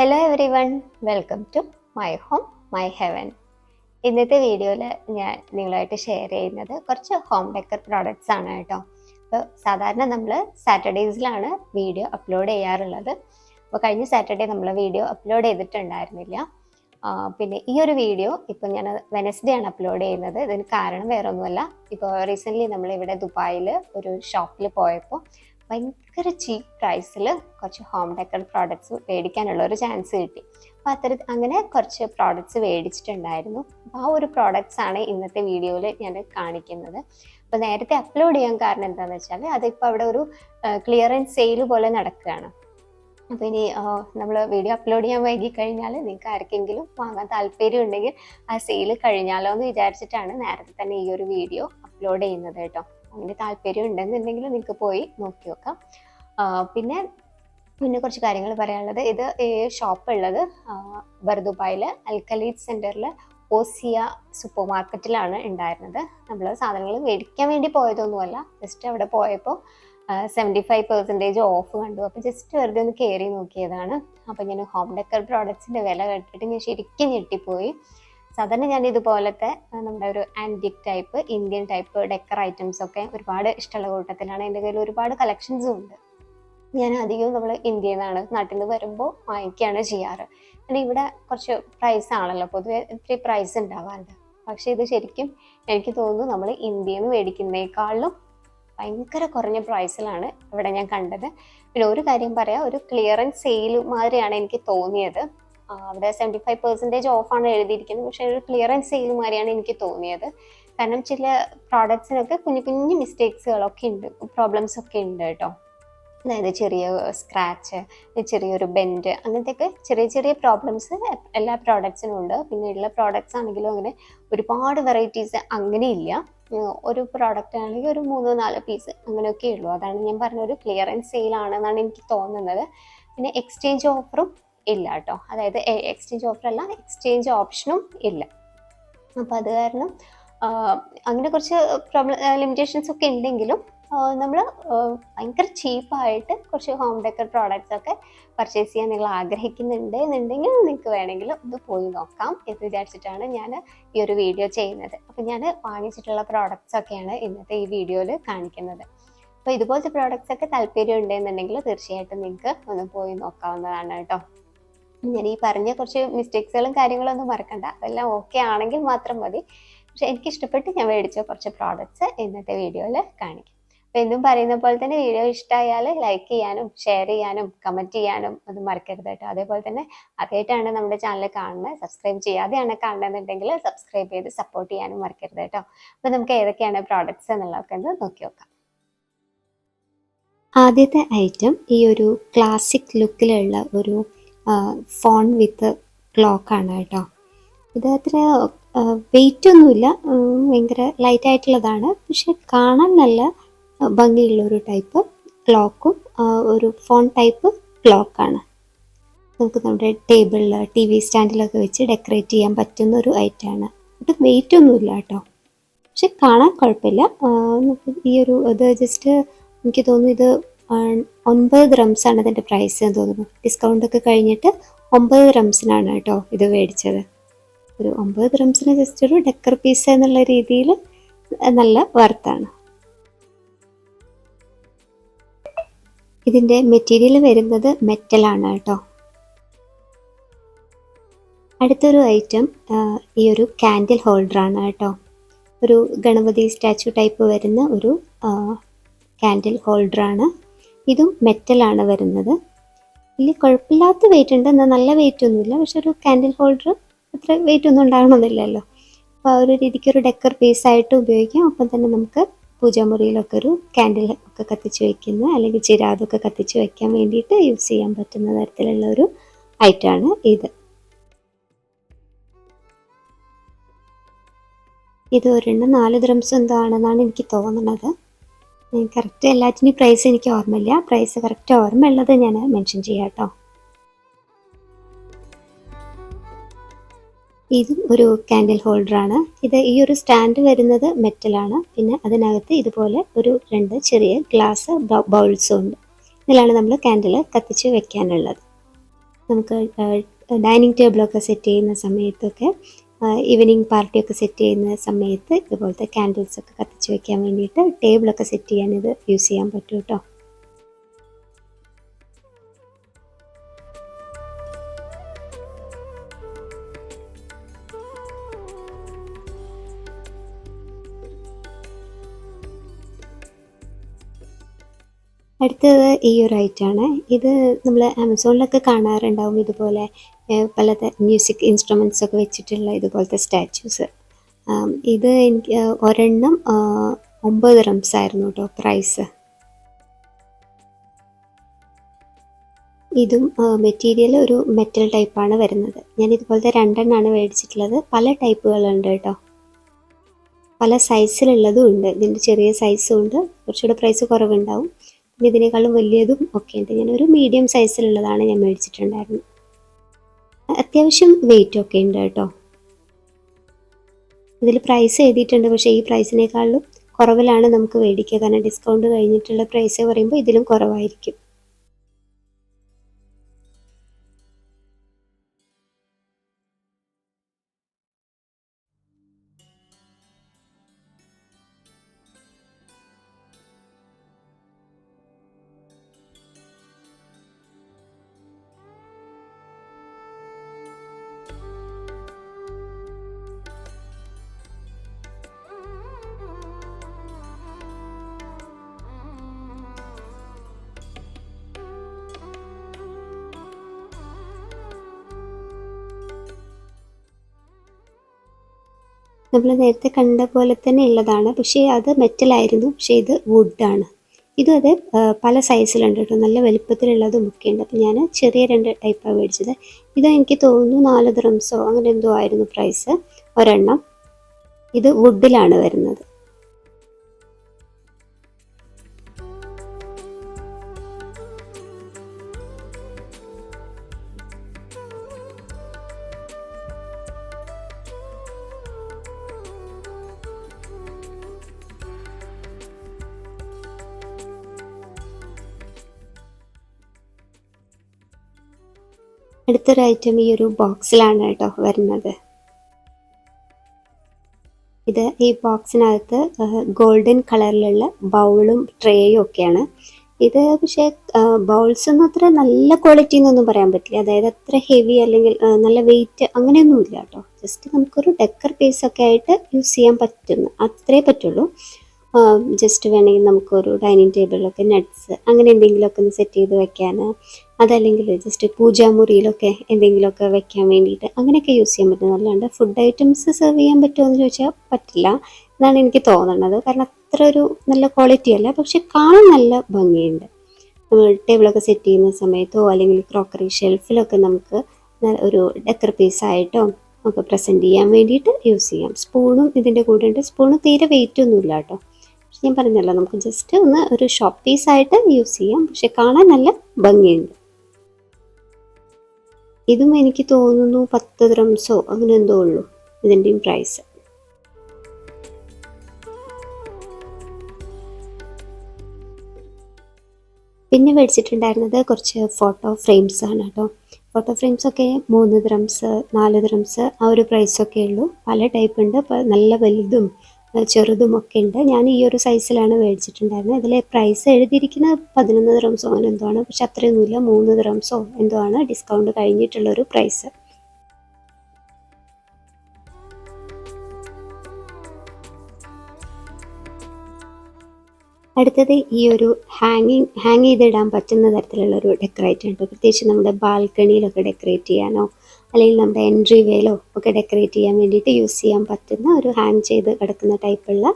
Hello everyone welcome to my home my heaven ഇന്നത്തെ വീഡിയോയിൽ ഞാൻ നിങ്ങളായിട്ട് ഷെയർ ചെയ്യുന്നത് കുറച്ച് ഹോം ഡെക്കർ പ്രോഡക്റ്റ്സ് ആണ് കേട്ടോ. അപ്പോൾ സാധാരണ നമ്മൾ സാറ്റർഡേയ്സിലാണ് വീഡിയോ അപ്ലോഡ് ചെയ്യാറുള്ളത്. അപ്പോൾ കഴിഞ്ഞ സാറ്റർഡേ നമ്മൾ വീഡിയോ അപ്ലോഡ് ചെയ്തിട്ടുണ്ടായിരുന്നില്ല. പിന്നെ ഈ ഒരു വീഡിയോ ഇപ്പോൾ ഞാൻ വെനസ്ഡേ ആണ് അപ്ലോഡ് ചെയ്യുന്നത്. ഇതിന് കാരണം വേറെ ഒന്നുമല്ല ഇപ്പോൾ റീസെന്റ്ലി നമ്മൾ ഇവിടെ ദുബായിൽ ഒരു ഷോപ്പിൽ പോയപ്പോൾ ഭയങ്കര ചീപ്പ് പ്രൈസിൽ കുറച്ച് ഹോം ഡെക്കർ പ്രോഡക്ട്സ് മേടിക്കാനുള്ള ഒരു ചാൻസ് കിട്ടി. അപ്പോൾ അത്തര അങ്ങനെ കുറച്ച് പ്രോഡക്ട്സ് മേടിച്ചിട്ടുണ്ടായിരുന്നു. അപ്പോൾ ആ ഒരു പ്രോഡക്ട്സ് ആണ് ഇന്നത്തെ വീഡിയോയിൽ ഞാൻ കാണിക്കുന്നത്. അപ്പോൾ നേരത്തെ അപ്ലോഡ് ചെയ്യാൻ കാരണം എന്താണെന്ന് വെച്ചാൽ അതിപ്പോൾ അവിടെ ഒരു ക്ലിയറൻസ് സെയിൽ പോലെ നടക്കുകയാണ്. അപ്പോൾ ഇനി നമ്മൾ വീഡിയോ അപ്ലോഡ് ചെയ്യാൻ വൈകി കഴിഞ്ഞാൽ നിങ്ങൾക്ക് ആർക്കെങ്കിലും വാങ്ങാൻ താല്പര്യം ഉണ്ടെങ്കിൽ ആ സെയിൽ കഴിഞ്ഞാലോ എന്ന് വിചാരിച്ചിട്ടാണ് നേരത്തെ തന്നെ ഈ ഒരു വീഡിയോ അപ്ലോഡ് ചെയ്യുന്നത് കേട്ടോ. അങ്ങനെ താല്പര്യം ഉണ്ടെന്നുണ്ടെങ്കിൽ നിങ്ങൾക്ക് പോയി നോക്കി നോക്കാം. പിന്നെ പിന്നെ കുറച്ച് കാര്യങ്ങൾ പറയാനുള്ളത്. ഇത് ഷോപ്പ് ഉള്ളത് ബർദുബായിൽ അൽക്കലീറ്റ് സെന്ററിൽ ഓസിയ സൂപ്പർ മാർക്കറ്റിലാണ് ഉണ്ടായിരുന്നത്. നമ്മൾ സാധനങ്ങൾ മേടിക്കാൻ വേണ്ടി പോയതൊന്നുമല്ല. ജസ്റ്റ് അവിടെ പോയപ്പോൾ സെവന്റി ഫൈവ് പെർസെന്റേജ് ഓഫ് കണ്ടു. അപ്പോൾ ജസ്റ്റ് വെറുതെ ഒന്ന് കയറി നോക്കിയതാണ്. അപ്പോൾ ഞാൻ ഹോം ഡെക്കർ പ്രോഡക്ട്സിന്റെ വില കേട്ടിട്ട് ഞാൻ ശരിക്കും ഞെട്ടിപ്പോയി. സാധാരണ ഞാൻ ഇതുപോലത്തെ നമ്മുടെ ഒരു antique type Indian type decor items ഒക്കെ ഒരുപാട് ഇഷ്ടമുള്ള കൂട്ടത്തിലാണ്. എന്റെ കയ്യിൽ ഒരുപാട് കളക്ഷൻസും ഉണ്ട്. ഞാൻ അധികവും നമ്മൾ ഇന്ത്യയിൽ നിന്നാണ് നാട്ടിൽ നിന്ന് വരുമ്പോൾ വാങ്ങിക്കുകയാണ് ചെയ്യാറ്. കാരണം ഇവിടെ കുറച്ച് പ്രൈസ് ആണല്ലോ. പൊതുവെ ഇത്തിരി പ്രൈസ് ഉണ്ടാവാറുണ്ട്. പക്ഷേ ഇത് ശരിക്കും എനിക്ക് തോന്നുന്നു നമ്മൾ ഇന്ത്യയിൽ നിന്ന് മേടിക്കുന്നതിനേക്കാളും ഭയങ്കര കുറഞ്ഞ പ്രൈസിലാണ് ഇവിടെ ഞാൻ കണ്ടത്. പിന്നെ ഒരു കാര്യം പറയാം. ഒരു ക്ലിയറൻസ് സെയിൽ മാതിരിയാണ് എനിക്ക് തോന്നിയത്. അവിടെ സെവന്റി ഫൈവ് പെർസെന്റേജ് ഓഫാണ് എഴുതിയിരിക്കുന്നത്. പക്ഷേ ഒരു ക്ലിയറൻസ് സെയിൽ മാതിരിയാണ് എനിക്ക് തോന്നിയത്. കാരണം ചില പ്രോഡക്ട്സിനൊക്കെ കുഞ്ഞു കുഞ്ഞു മിസ്റ്റേക്സുകളൊക്കെ ഉണ്ട്. പ്രോബ്ലംസ് ഒക്കെ ഉണ്ട് കേട്ടോ. അതായത് ചെറിയ സ്ക്രാച്ച് ചെറിയൊരു ബെൻഡ് അങ്ങനത്തെയൊക്കെ ചെറിയ ചെറിയ പ്രോബ്ലംസ് എല്ലാ പ്രോഡക്ട്സിനും ഉണ്ട്. പിന്നെ ഉള്ള പ്രോഡക്ട്സ് ആണെങ്കിലും അങ്ങനെ ഒരുപാട് വെറൈറ്റീസ് അങ്ങനെയില്ല ഒരു പ്രോഡക്റ്റ് ആണെങ്കിൽ ഒരു മൂന്നോ നാലോ പീസ് അങ്ങനെയൊക്കെ ഉള്ളൂ. അതാണ് ഞാൻ പറഞ്ഞ ഒരു ക്ലിയറൻസ് സെയിൽ ആണെന്നാണ് എനിക്ക് തോന്നുന്നത്. പിന്നെ എക്സ്ചേഞ്ച് ഓഫറും ഇല്ല കേട്ടോ അതായത് എക്സ്ചേഞ്ച് ഓഫർ അല്ല എക്സ്ചേഞ്ച് ഓപ്ഷനും ഇല്ല. അപ്പോൾ അത് കാരണം അങ്ങനെ കുറച്ച് പ്രോബ്ലം ലിമിറ്റേഷൻസ് ഒക്കെ ഉണ്ടെങ്കിലും നമ്മൾ ഭയങ്കര ചീപ്പായിട്ട് കുറച്ച് ഹോം ഡെക്കർ പ്രോഡക്റ്റ്സ് ഒക്കെ പർച്ചേസ് ചെയ്യാൻ നിങ്ങൾ ആഗ്രഹിക്കുന്നുണ്ട് എന്നുണ്ടെങ്കിൽ നിങ്ങൾക്ക് വേണമെങ്കിൽ ഒന്ന് പോയി നോക്കാം എന്ന് വിചാരിച്ചിട്ടാണ് ഞാൻ ഈ ഒരു വീഡിയോ ചെയ്യുന്നത്. അപ്പം ഞാൻ വാങ്ങിച്ചിട്ടുള്ള പ്രോഡക്റ്റ്സ് ഒക്കെയാണ് ഇന്നത്തെ ഈ വീഡിയോയിൽ കാണിക്കുന്നത്. അപ്പോൾ ഇതുപോലത്തെ പ്രോഡക്റ്റ്സ് ഒക്കെ താല്പര്യം ഉണ്ടെന്നുണ്ടെങ്കിൽ തീർച്ചയായിട്ടും നിങ്ങൾക്ക് ഒന്ന് പോയി നോക്കാവുന്നതാണ് കേട്ടോ. ഞാൻ ഈ പറഞ്ഞ കുറച്ച് മിസ്റ്റേക്സുകളും കാര്യങ്ങളും ഒന്നും മറക്കണ്ട. അതെല്ലാം ഓക്കെ ആണെങ്കിൽ മാത്രം മതി. പക്ഷെ എനിക്ക് ഇഷ്ടപ്പെട്ട് ഞാൻ മേടിച്ച കുറച്ച് പ്രോഡക്റ്റ്സ് ഇന്നത്തെ വീഡിയോയിൽ കാണിക്കും. അപ്പോൾ എന്നും പറയുന്ന പോലെ തന്നെ വീഡിയോ ഇഷ്ടമായാൽ ലൈക്ക് ചെയ്യാനും ഷെയർ ചെയ്യാനും കമന്റ് ചെയ്യാനും ഒന്നും മറക്കരുത് കേട്ടോ. അതേപോലെ തന്നെ ആദ്യമായിട്ടാണ് നമ്മുടെ ചാനൽ കാണുന്നത്. സബ്സ്ക്രൈബ് ചെയ്യാതെയാണ് കാണുന്നതെന്നുണ്ടെങ്കിൽ സബ്സ്ക്രൈബ് ചെയ്ത് സപ്പോർട്ട് ചെയ്യാനും മറക്കരുത് കേട്ടോ. അപ്പോൾ നമുക്ക് ഏതൊക്കെയാണ് പ്രോഡക്റ്റ്സ് എന്നുള്ളതൊക്കെ ഒന്ന് നോക്കി നോക്കാം. ആദ്യത്തെ ഐറ്റം ഈ ഒരു ക്ലാസിക് ലുക്കിലുള്ള ഒരു ഫോൺ വിത്ത് ക്ലോക്കാണ് കേട്ടോ. ഇത് അത്ര വെയിറ്റ് ഒന്നുമില്ല ഭയങ്കര ലൈറ്റ് ആയിട്ടുള്ളതാണ് പക്ഷെ കാണാൻ നല്ല ഭംഗിയുള്ള ഒരു ടൈപ്പ് ക്ലോക്കും ഒരു ഫോൺ ടൈപ്പ് ക്ലോക്കാണ്. നമുക്ക് നമ്മുടെ ടേബിളിൽ ടി വി സ്റ്റാൻഡിലൊക്കെ വെച്ച് ഡെക്കറേറ്റ് ചെയ്യാൻ പറ്റുന്ന ഒരു ഐറ്റമാണ്. ഒട്ടും വെയിറ്റ് ഒന്നുമില്ല കേട്ടോ. പക്ഷെ കാണാൻ കുഴപ്പമില്ല. ഈ ഒരു ഇത് ജസ്റ്റ് എനിക്ക് തോന്നുന്നു ഇത് ഒൻപത് റംസ് ആണ് ഇതിന്റെ പ്രൈസ് എന്ന് തോന്നുന്നു. ഡിസ്കൗണ്ട് ഒക്കെ കഴിഞ്ഞിട്ട് ഒമ്പത് ഗ്രംസിനാണ് കേട്ടോ ഇത് മേടിച്ചത്. ഒരു ഒമ്പത് ഗ്രംസിന് ജസ്റ്റ് ഒരു ഡെക്കർ പീസ് എന്നുള്ള രീതിയിൽ നല്ല വർത്താണ് ഇതിന്റെ മെറ്റീരിയൽ വരുന്നത് മെറ്റലാണ് കേട്ടോ. അടുത്തൊരു ഐറ്റം ഈ ഒരു കാൻഡിൽ ഹോൾഡറാണ് കേട്ടോ. ഒരു ഗണപതി സ്റ്റാച്ചു ടൈപ്പ് വരുന്ന ഒരു കാൻഡിൽ ഹോൾഡറാണ് ഇതും മെറ്റലാണ് വരുന്നത്. വലിയ കുഴപ്പമില്ലാത്ത വെയിറ്റ് ഉണ്ട്. എന്നാൽ നല്ല വെയിറ്റ് ഒന്നുമില്ല. പക്ഷെ ഒരു കാൻഡിൽ ഹോൾഡർ അത്ര വെയിറ്റ് ഒന്നും ഉണ്ടാകണമെന്നില്ലല്ലോ അപ്പോൾ ആ ഒരു രീതിക്ക് ഒരു ഡെക്കർ പീസ് ആയിട്ട് ഉപയോഗിക്കാം. അപ്പം തന്നെ നമുക്ക് പൂജാമുറിയിലൊക്കെ ഒരു കാൻഡിൽ ഒക്കെ കത്തിച്ച് വയ്ക്കുന്ന അല്ലെങ്കിൽ ചിരാതൊക്കെ കത്തിച്ച് വയ്ക്കാൻ വേണ്ടിയിട്ട് യൂസ് ചെയ്യാൻ പറ്റുന്ന തരത്തിലുള്ള ഒരു ഐറ്റമാണ് ഇത്. ഇത് ഒരെണ്ണം നാല് ദ്രംസ് എന്താണെന്നാണ് എനിക്ക് തോന്നുന്നത്. കറക്റ്റ് എല്ലാറ്റിനും പ്രൈസ് എനിക്ക് ഓർമ്മയില്ല. പ്രൈസ് കറക്റ്റ് ഓർമ്മയുള്ളത് ഞാൻ മെൻഷൻ ചെയ്യാം കേട്ടോ. ഇതും ഒരു കാൻഡിൽ ഹോൾഡറാണ് ഇത് ഈ ഒരു സ്റ്റാൻഡ് വരുന്നത് മെറ്റലാണ് പിന്നെ അതിനകത്ത് ഇതുപോലെ ഒരു രണ്ട് ചെറിയ ഗ്ലാസ് ബൗൾസും ഉണ്ട്. ഇതിലാണ് നമ്മൾ കാൻഡിൽ കത്തിച്ച് വെക്കാനുള്ളത്. നമുക്ക് ഡൈനിങ് ടേബിളൊക്കെ സെറ്റ് ചെയ്യുന്ന സമയത്തൊക്കെ ഈവനിങ് പാർട്ടിയൊക്കെ സെറ്റ് ചെയ്യുന്ന സമയത്ത് ഇതുപോലത്തെ ക്യാൻഡിൽസ് ഒക്കെ കത്തിച്ച് വെക്കാൻ വേണ്ടിയിട്ട് ടേബിളൊക്കെ സെറ്റ് ചെയ്യാൻ ഇത് യൂസ് ചെയ്യാൻ പറ്റും കേട്ടോ അടുത്തത് ഈ ഒരു ഐറ്റാണ് ഇത് നമ്മൾ ആമസോണിലൊക്കെ കാണാറുണ്ടാവും ഇതുപോലെ പല മ്യൂസിക് ഇൻസ്ട്രുമെൻസ് ഒക്കെ വെച്ചിട്ടുള്ള ഇതുപോലത്തെ സ്റ്റാച്യൂസ് ഇത് എനിക്ക് ഒരെണ്ണം ഒമ്പത് റംസ് ആയിരുന്നു കേട്ടോ പ്രൈസ് ഇതും മെറ്റീരിയൽ ഒരു മെറ്റൽ ടൈപ്പാണ് വരുന്നത്. ഞാൻ ഇതുപോലത്തെ രണ്ടെണ്ണമാണ് മേടിച്ചിട്ടുള്ളത്. പല ടൈപ്പുകളുണ്ട് കേട്ടോ പല സൈസിലുള്ളതും ഉണ്ട്. ഇതിന്റെ ചെറിയ സൈസും ഉണ്ട്. കുറച്ചുകൂടെ പ്രൈസ് കുറവുണ്ടാവും. പിന്നെ ഇതിനേക്കാളും വലിയതും ഒക്കെ ഉണ്ട് ഒരു മീഡിയം സൈസിലുള്ളതാണ് ഞാൻ മേടിച്ചിട്ടുണ്ടായിരുന്നത്. അത്യാവശ്യം വെയിറ്റ് ഒക്കെ ഉണ്ട് കേട്ടോ. ഇതിൽ പ്രൈസ് എഴുതിയിട്ടുണ്ട്. പക്ഷേ ഈ പ്രൈസിനേക്കാളും കുറവിലാണ് നമുക്ക് മേടിക്കുക. കാരണം ഡിസ്കൗണ്ട് കഴിഞ്ഞിട്ടുള്ള പ്രൈസ് പറയുമ്പോൾ ഇതിലും കുറവായിരിക്കും. നമ്മൾ നേരത്തെ കണ്ട പോലെ തന്നെ ഉള്ളതാണ്. പക്ഷേ അത് മെറ്റലായിരുന്നു പക്ഷേ ഇത് വുഡാണ് ഇതും അത് പല സൈസിലുണ്ട് കേട്ടോ. നല്ല വലിപ്പത്തിലുള്ളതും ഒക്കെ ഉണ്ട്. അപ്പം ഞാൻ ചെറിയ രണ്ട് ടൈപ്പാണ് മേടിച്ചത്. ഇത് എനിക്ക് തോന്നുന്നു നാല് ദ്രംസോ അങ്ങനെ എന്തോ ആയിരുന്നു പ്രൈസ് ഒരെണ്ണം. ഇത് വുഡിലാണ് വരുന്നത്. അടുത്തൊരു ഐറ്റം ഈ ഒരു ബോക്സിലാണ് കേട്ടോ വരുന്നത്. ഇത് ഈ ബോക്സിനകത്ത് ഗോൾഡൻ കളറിലുള്ള ബൗളും ട്രേയും ഒക്കെയാണ്. ഇത് പക്ഷേ ബൗൾസ് ഒന്നും അത്ര നല്ല ക്വാളിറ്റി എന്നൊന്നും പറയാൻ പറ്റില്ല. അതായത് അത്ര ഹെവി അല്ലെങ്കിൽ നല്ല വെയിറ്റ് അങ്ങനെയൊന്നും ഇല്ല കേട്ടോ. ജസ്റ്റ് നമുക്കൊരു ഡെക്കർ പീസ് ഒക്കെ ആയിട്ട് യൂസ് ചെയ്യാൻ പറ്റുന്നു അത്രേ പറ്റുള്ളൂ. ജസ്റ്റ് വേണമെങ്കിൽ നമുക്കൊരു ഡൈനിങ് ടേബിളിലൊക്കെ നട്ട്സ് അങ്ങനെ എന്തെങ്കിലുമൊക്കെ ഒന്ന് സെറ്റ് ചെയ്ത് വെക്കാൻ അതല്ലെങ്കിൽ ജസ്റ്റ് പൂജാമുറിയിലൊക്കെ എന്തെങ്കിലുമൊക്കെ വെക്കാൻ വേണ്ടിയിട്ട് അങ്ങനെയൊക്കെ യൂസ് ചെയ്യാൻ പറ്റും. ഫുഡ് ഐറ്റംസ് സെർവ് ചെയ്യാൻ പറ്റുമോ ചോദിച്ചാൽ പറ്റില്ല എന്നാണ് എനിക്ക് തോന്നുന്നത് കാരണം അത്ര ഒരു നല്ല ക്വാളിറ്റി അല്ല. പക്ഷെ കാണാൻ നല്ല ഭംഗിയുണ്ട്. നമ്മൾ ടേബിളൊക്കെ സെറ്റ് ചെയ്യുന്ന സമയത്തോ അല്ലെങ്കിൽ ക്രോക്കറി ഷെൽഫിലൊക്കെ നമുക്ക് ഒരു ഡെക്കർ പീസായിട്ടോ ഒക്കെ പ്രസന്റ് ചെയ്യാൻ വേണ്ടിയിട്ട് യൂസ് ചെയ്യാം. സ്പൂണും ഇതിന്റെ കൂടെ ഉണ്ട്. സ്പൂണ് തീരെ വെയിറ്റ് ഒന്നുമില്ല കേട്ടോ. പക്ഷെ ഞാൻ പറഞ്ഞല്ലോ നമുക്ക് ജസ്റ്റ് ഒന്ന് ഒരു ഷോപ്പ് പീസായിട്ട് യൂസ് ചെയ്യാം. പക്ഷെ കാണാൻ നല്ല ഭംഗിയുണ്ട്. ഇതും എനിക്ക് തോന്നുന്നു പത്ത് ദ്രംസോ അങ്ങനെ എന്തോ ഉള്ളൂ ഇതിന്റെയും പ്രൈസ് പിന്നെ മേടിച്ചിട്ടുണ്ടായിരുന്നത് കുറച്ച് ഫോട്ടോ ഫ്രെയിംസ് ആണ് കേട്ടോ. ഫോട്ടോ ഫ്രെയിംസ് ഒക്കെ മൂന്ന് ദ്രംസ് നാല് ദ്രംസ് ആ ഒരു പ്രൈസൊക്കെ ഉള്ളൂ. പല ടൈപ്പ് ഉണ്ട്. നല്ല വലുതും ആ, ചെറുതും ഉണ്ട്. ഞാൻ ഈ ഒരു സൈസിലാണ് മേടിച്ചിട്ടുണ്ടായിരുന്നത്. ഇതിലെ പ്രൈസ് എഴുതിയിരിക്കുന്ന പതിനൊന്ന് ദ്രംസോ അങ്ങനെ എന്തോ ആണ് പക്ഷെ അത്രയൊന്നുമില്ല മൂന്ന് ദ്രംസോ എന്തോ ആണ് ഡിസ്കൗണ്ട് കഴിഞ്ഞിട്ടുള്ളൊരു പ്രൈസ് അടുത്തത് ഈ ഒരു ഹാങ്ങിങ് ഹാങ് ചെയ്തിടാൻ പറ്റുന്ന തരത്തിലുള്ള ഒരു ഡെക്കറേറ്റ് ഉണ്ട് പ്രത്യേകിച്ച് നമ്മുടെ ബാൽക്കണിയിലൊക്കെ ഡെക്കറേറ്റ് ചെയ്യാനോ അല്ലെങ്കിൽ നമ്മുടെ എൻട്രി വേലോ ഒക്കെ ഡെക്കറേറ്റ് ചെയ്യാൻ വേണ്ടിയിട്ട് യൂസ് ചെയ്യാൻ പറ്റുന്ന ഒരു ഹാങ് ചെയ്ത് കിടക്കുന്ന ടൈപ്പുള്ള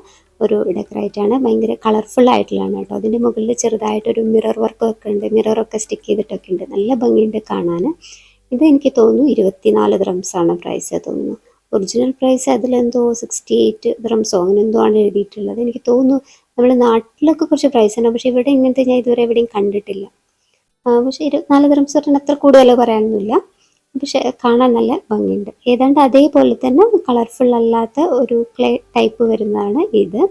ഒരു ഡെക്കറേറ്റ് ആണ്. ഭയങ്കര കളർഫുൾ ആയിട്ടുള്ളതാണ് കേട്ടോ. അതിന്റെ മുകളിൽ ചെറുതായിട്ടൊരു മിറർ വർക്ക് ഒക്കെ ഉണ്ട്. മിററൊക്കെ സ്റ്റിക്ക് ചെയ്തിട്ടൊക്കെ ഉണ്ട്. നല്ല ഭംഗിയുണ്ട് കാണാൻ ഇത് എനിക്ക് തോന്നുന്നു ഇരുപത്തിനാല് ആണ് പ്രൈസ് തോന്നുന്നു. ഒറിജിനൽ പ്രൈസ് അതിലെന്തോ സിക്സ്റ്റി എയ്റ്റ് ദ്രംസോ അങ്ങനെ എന്തോ ആണ് എഴുതിയിട്ടുള്ളത്. എനിക്ക് തോന്നുന്നു നമ്മുടെ നാട്ടിലൊക്കെ കുറച്ച് പ്രൈസ് ആണ്. പക്ഷേ ഇവിടെ ഇങ്ങനത്തെ ഞാൻ ഇതുവരെ എവിടെയും കണ്ടിട്ടില്ല. പക്ഷേ ഇരുപത്തിനാല് ദ്രംസ് പറഞ്ഞാൽ അത്ര കൂടുതൽ പറയാനൊന്നുമില്ല. പക്ഷെ കാണാൻ നല്ല ഭംഗിയുണ്ട്. ഏതാണ്ട് അതേപോലെ തന്നെ കളർഫുൾ അല്ലാത്ത ഒരു ക്ലേ ടൈപ്പ് വരുന്നതാണ് ഇത്.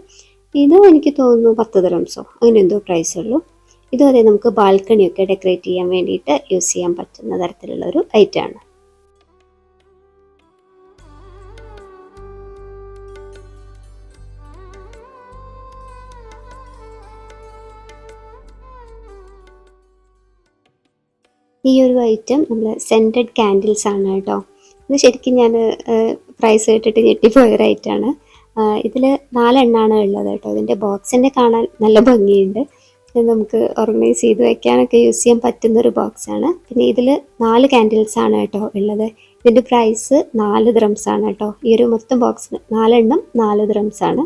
ഇത് എനിക്ക് തോന്നുന്നു പത്ത് ദ്രംസോ അങ്ങനെ എന്തോ പ്രൈസ് ഉള്ളൂ. ഇതും അതെ നമുക്ക് ബാൽക്കണിയൊക്കെ ഡെക്കറേറ്റ് ചെയ്യാൻ വേണ്ടിയിട്ട് യൂസ് ചെയ്യാൻ പറ്റുന്ന തരത്തിലുള്ള ഒരു ഐറ്റമാണ് ഈ ഒരു ഐറ്റം നമ്മൾ സെന്റഡ് ക്യാൻഡിൽസ് ആണ് കേട്ടോ. ഇത് ശരിക്കും ഞാൻ പ്രൈസ് കേട്ടിട്ട് ഞെട്ടിപ്പോയ ഒരു ഐറ്റമാണ് ഇതിൽ നാലെണ്ണാണ് ഉള്ളത് കേട്ടോ. ഇതിന്റെ ബോക്സിന്റെ കാണാൻ നല്ല ഭംഗിയുണ്ട്. നമുക്ക് ഓർഗനൈസ് ചെയ്ത് വെക്കാനൊക്കെ യൂസ് ചെയ്യാൻ പറ്റുന്ന ഒരു ബോക്സാണ് പിന്നെ ഇതിൽ നാല് ക്യാൻഡിൽസ് ആണ് കേട്ടോ ഉള്ളത്. ഇതിന്റെ പ്രൈസ് നാല് ദ്രംസ് ആണ് കേട്ടോ. ഈ ഒരു മൊത്തം ബോക്സിന് നാലെണ്ണം നാല് ദ്രംസ് ആണ്.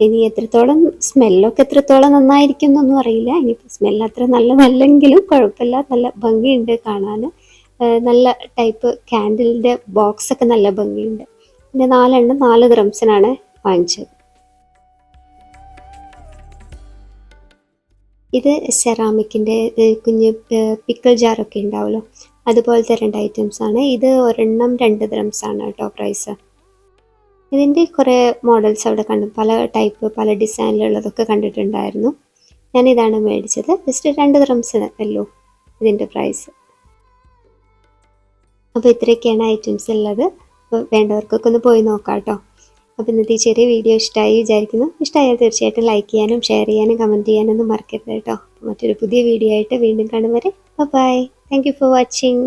ഇനി എത്രത്തോളം സ്മെല്ലൊക്കെ എത്രത്തോളം നന്നായിരിക്കും എന്നൊന്നും അറിയില്ല. ഇനിയിപ്പോൾ സ്മെല്ല് അത്ര നല്ലതല്ലെങ്കിലും കുഴപ്പമില്ല. നല്ല ഭംഗിയുണ്ട് കാണാൻ. നല്ല ടൈപ്പ് ക്യാൻഡിലിന്റെ ബോക്സ് ഒക്കെ നല്ല ഭംഗിയുണ്ട്. പിന്നെ നാലെണ്ണം നാല് ഗ്രംസിനാണ് വാങ്ങിച്ചത്. ഇത് സെറാമിക്കിന്റെ കുഞ്ഞ് പിക്കിൾ ജാറൊക്കെ ഉണ്ടാവുമല്ലോ. അതുപോലത്തെ രണ്ട് ഐറ്റംസ് ആണ്. ഇത് ഒരെണ്ണം രണ്ട് ദ്രംസ് ആണ് കേട്ടോ പ്രൈസ് ഇതിന്റെ കുറേ മോഡൽസ് അവിടെ കണ്ടു. പല ടൈപ്പ് പല ഡിസൈനിലുള്ളതൊക്കെ കണ്ടിട്ടുണ്ടായിരുന്നു. ഞാൻ ഇതാണ് മേടിച്ചത്. ജസ്റ്റ് രണ്ട് ദ്രംസിന് അല്ലോ ഇതിന്റെ പ്രൈസ് അപ്പോൾ ഇത്രയൊക്കെയാണ് ഐറ്റംസ് ഉള്ളത്. അപ്പോൾ വേണ്ടവർക്കൊക്കെ ഒന്ന് പോയി നോക്കാം കേട്ടോ അപ്പോൾ ഇന്നത്തെ ഈ ചെറിയ വീഡിയോ ഇഷ്ടമായി വിചാരിക്കുന്നു. ഇഷ്ടമായാൽ തീർച്ചയായിട്ടും ലൈക്ക് ചെയ്യാനും ഷെയർ ചെയ്യാനും കമന്റ് ചെയ്യാനൊന്നും മറക്കരുത് കേട്ടോ മറ്റൊരു പുതിയ വീഡിയോ ആയിട്ട് വീണ്ടും കാണും വരെ. Bye thank you for watching